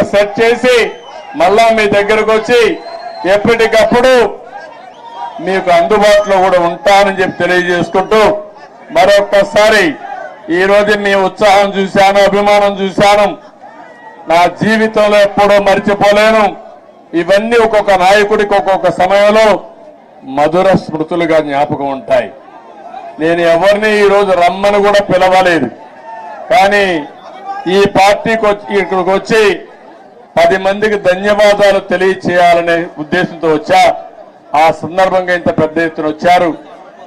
Set చేసి మళ్ళా మీ దగ్గరకు వచ్చి ఎప్పటికప్పుడు మీకు అందుబాటులో కూడా ఉంటానని చెప్పి తెలియజేసుకుంటూ మరొకసారి ఈ రోజు మీ ఉత్సాహం చూశాను అభిమానం చూశాను. నా జీవితంలో ఎప్పుడూ మర్చిపోలేను. ఇవన్నీ ఒక్కొక్క నాయకుడికి ఒక్కొక్క సమయంలో మధుర స్మృతులుగా జ్ఞాపకం ఉంటాయి. నేను ఎవరిని ఈరోజు రమ్మని కూడా పిలవలేదు. కానీ ఈ పార్టీకి ఇక్కడికి వచ్చి పది మందికి ధన్యవాదాలు తెలియచేయాలనే ఉద్దేశంతో వచ్చా. ఆ సందర్భంగా ఇంత పెద్ద ఎత్తున వచ్చారు.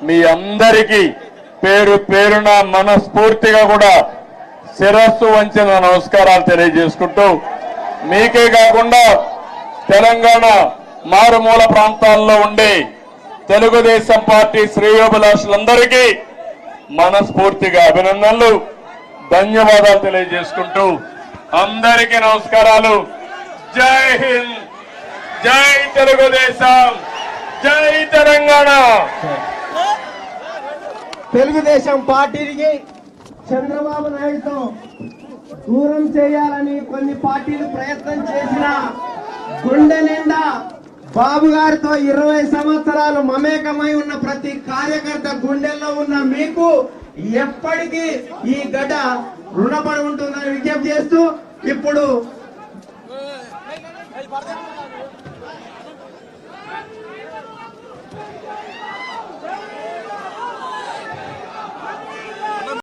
మీ అందరికీ పేరు పేరున మనస్ఫూర్తిగా కూడా శిరస్సు వంచిన నమస్కారాలు తెలియజేసుకుంటూ మీకే కాకుండా తెలంగాణ మారుమూల ప్రాంతాల్లో ఉండే తెలుగుదేశం పార్టీ శ్రేయోభిలాషులందరికీ మనస్ఫూర్తిగా అభినందనలు. ధన్యవాదాలు తెలియజేసుకుంటూ అందరికీ నమస్కారాలు. జై హింద్. జై తెలుగుదేశం. జై తెలంగాణ. తెలుగుదేశం పార్టీకి చంద్రబాబు నాయుడుతో దూరం చేయాలని కొన్ని పార్టీలు ప్రయత్నం చేసిన గుండె నిండా బాబు గారితో ఇరవై సంవత్సరాలు మమేకమై ఉన్న ప్రతి కార్యకర్త గుండెల్లో ఉన్న మీకు ఎప్పటికీ ఈ గడ్డ రుణపడి ఉంటుందని విజ్ఞప్తి చేస్తూ ఇప్పుడు